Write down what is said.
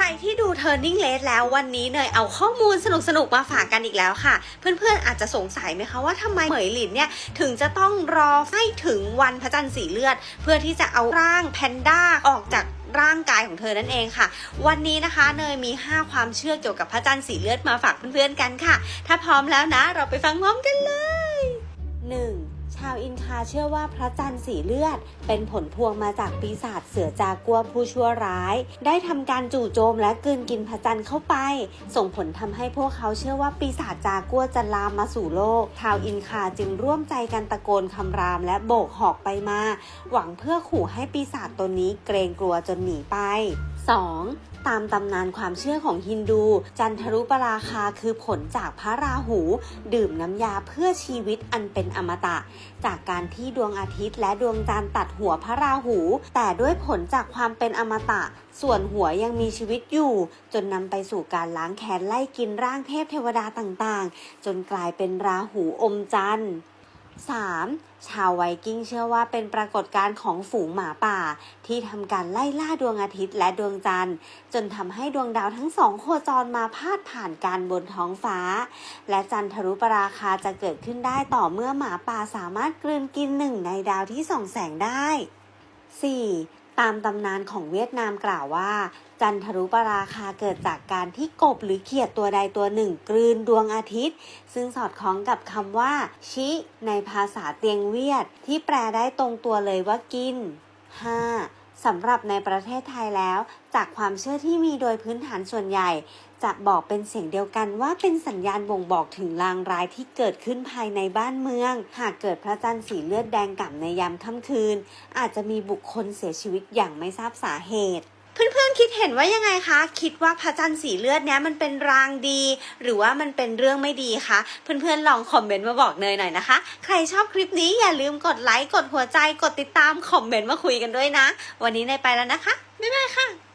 ใครที่ดู Turning Red แล้ววันนี้เนยเอาข้อมูลสนุกๆมาฝากกันอีกแล้วค่ะ เพื่อนๆอาจจะสงสัยไหมคะว่าทำไมเหมยหลินเนี่ยถึงจะต้องรอให้ถึงวันพระจันทร์สีเลือด เพื่อที่จะเอาร่างแพนด้าออกจากร่างกายของเธอนั่นเองค่ะ วันนี้นะคะเนยมี 5 ความเชื่อเกี่ยวกับพระจันทร์สีเลือดมาฝากเพื่อนๆกันค่ะ ถ้าพร้อมแล้วนะ เราไปฟังพร้อมกันเลย 1. ชาวอินคาเชื่อว่าพระจันทร์สีเลือด เป็นผลพวงมาจากปีศาจเสือจากัวผู้ชั่วร้าย ได้ทำการจู่โจมและกืนกินพระจันทร์เข้าไป ส่งผลทำให้พวกเขาเชื่อว่าปีศาจจากัวจะลามมาสู่โลก ชาวอินคาจึงร่วมใจกันตะโกนคำรามและโบกหอกไปมา หวังเพื่อขู่ให้ปีศาจตนนี้เกรงกลัวจนหนีไป 2. ตามตำนานความเชื่อของฮินดู จันทรุปราคาคือผลจากพระราหู ดื่มน้ำยาเพื่อชีวิตอันเป็นอมตะ จากการที่ดวงอาทิตย์และดวงจันทร์ตัดหัวพระราหู แต่ด้วยผลจากความเป็นอมตะ ส่วนหัวยังมีชีวิตอยู่ จนนำไปสู่การล้างแค้นไล่กินร่างเทพเทวดาต่างๆ จนกลายเป็นราหูอมจันทร์ 3. ชาวไวกิ้งเชื่อว่าเป็นปรากฏการณ์ของฝูงหมาป่า ที่ทำการไล่ล่าดวงอาทิตย์และดวงจันทร์ จนทำให้ดวงดาวทั้งสองโคจรมาพาดผ่านกันบนท้องฟ้า และจันทรุปราคาจะเกิดขึ้นได้ต่อเมื่อหมาป่าสามารถกลืนกินหนึ่งในดาวที่ส่องแสงได้ 4. ตามตำนานของเวียดนามกล่าวว่า จันทรุปราคาเกิดจากการที่กบหรือเขียดตัวใดตัวหนึ่ง กลืนดวงอาทิตย์ ซึ่งสอดคล้องกับคำว่า ชิ ในภาษาเตียงเวียด ที่แปลได้ตรงตัวเลยว่ากิน 5. สำหรับในประเทศไทยแล้ว จากความเชื่อที่มีโดยพื้นฐานส่วนใหญ่ จะบอกเป็นเสียงเดียวกันว่าเป็นสัญญาณบ่งบอกถึงลางร้ายที่เกิดขึ้นภายในบ้านเมือง หากเกิดพระจันทร์สีเลือดแดงก่ำในยามค่ำคืน อาจจะมีบุคคลเสียชีวิตอย่างไม่ทราบสาเหตุ เพื่อนๆคิดเห็นว่ายังไงคะ คิดว่าพระจันทร์สีเลือดเนี้ยมันเป็นรางดี หรือว่ามันเป็นเรื่องไม่ดีคะ เพื่อนๆลองคอมเมนต์มาบอกเนยหน่อยนะคะ ใครชอบคลิปนี้อย่าลืมกดไลค์ กดหัวใจ กดติดตาม คอมเมนต์มาคุยกันด้วยนะ วันนี้เนยไปแล้วนะคะ บ๊ายบายค่ะ